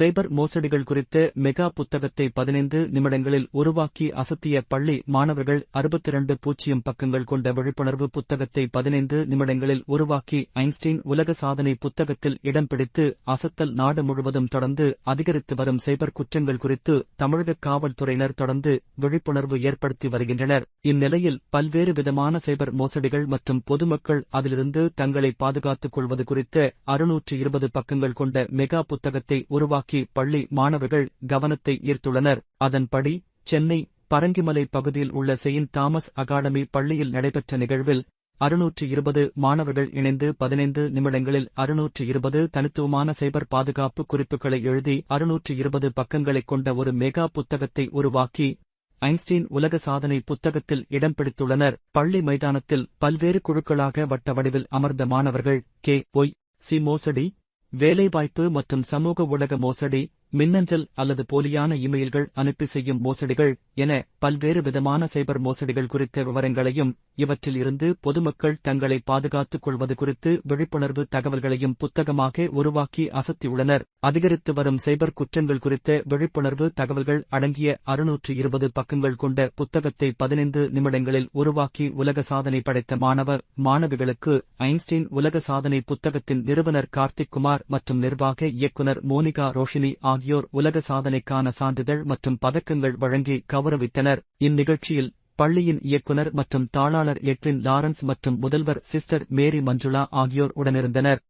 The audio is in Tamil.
சைபர் மோசடிகள் குறித்த மெகா புத்தகத்தை பதினைந்து நிமிடங்களில் உருவாக்கி அசத்திய பள்ளி மாணவர்கள் அறுபத்திரண்டு பூஜ்ஜியம் பக்கங்கள் கொண்ட விழிப்புணர்வு புத்தகத்தை பதினைந்து நிமிடங்களில் உருவாக்கி ஐன்ஸ்டீன் உலக சாதனை புத்தகத்தில் இடம் பிடித்து அசத்தல் நாடு முழுவதும் தொடர்ந்து அதிகரித்து வரும் சைபர் குற்றங்கள் குறித்து தமிழக காவல்துறையினர் தொடர்ந்து விழிப்புணர்வு ஏற்படுத்தி வருகின்றனர். இந்நிலையில் பல்வேறு விதமான சைபர் மோசடிகள் மற்றும் பொதுமக்கள் அதிலிருந்து தங்களை பாதுகாத்துக் கொள்வது குறித்த அறுநூற்று இருபது பக்கங்கள் கொண்ட மெகா புத்தகத்தை உருவாக்கி பள்ளி மாணவர்கள் கவனத்தை ஈர்த்துள்ளனர். அதன்படி சென்னை பரங்கிமலை பகுதியில் உள்ள செயின்ட் தாமஸ் அகாடமி பள்ளியில் நடைபெற்ற நிகழ்வில் அறுநூற்று இருபது மாணவர்கள் இணைந்து பதினைந்து நிமிடங்களில் அறுநூற்று இருபது தனித்துவமான சைபர் பாதுகாப்பு குறிப்புகளை எழுதி அறுநூற்று இருபது பக்கங்களைக் கொண்ட ஒரு மெகா புத்தகத்தை உருவாக்கி ஐன்ஸ்டீன் உலக சாதனை புத்தகத்தில் இடம் பிடித்துள்ளனர். பள்ளி மைதானத்தில் பல்வேறு குழுக்களாக வட்ட வடிவில் அமர்ந்த மாணவர்கள் கே ஒய் சி மோசடி வேலைவாய்ப்பு மற்றும் சமூக ஊடக மோசடி மின்னஞ்சல் அல்லது போலியான இமெயில்கள் அனுப்பி செய்யும் மோசடிகள் என பல்வேறு விதமான சைபர் மோசடிகள் குறித்த விவரங்களையும் இவற்றில் இருந்து பொதுமக்கள் தங்களை பாதுகாத்துக் கொள்வது குறித்து விழிப்புணர்வு தகவல்களையும் புத்தகமாக உருவாக்கி அசத்தியுள்ளனர். அதிகரித்து வரும் சைபர் குற்றங்கள் குறித்த விழிப்புணர்வு தகவல்கள் அடங்கிய அறுநூற்று இருபது பக்கங்கள் கொண்ட புத்தகத்தை பதினைந்து நிமிடங்களில் உருவாக்கி உலக சாதனை படைத்த மாணவர் மாணவிகளுக்கு ஐன்ஸ்டீன் உலக சாதனை புத்தகத்தின் நிறுவனர் கார்த்திக் குமார் மற்றும் நிர்வாக இயக்குனர் மோனிகா ரோஷினி ஆகியோர் உலக சாதனைக்கான சான்றிதழ் மற்றும் பதக்கங்கள் வழங்கி கௌரவித்தனர். இந்நிகழ்ச்சியில் பள்ளியின் இயக்குனர் மற்றும் தாளாளர் எட்வின் லாரன்ஸ் மற்றும் முதல்வர் சிஸ்டர் மேரி மஞ்சுளா ஆகியோர் உடனிருந்தனர்.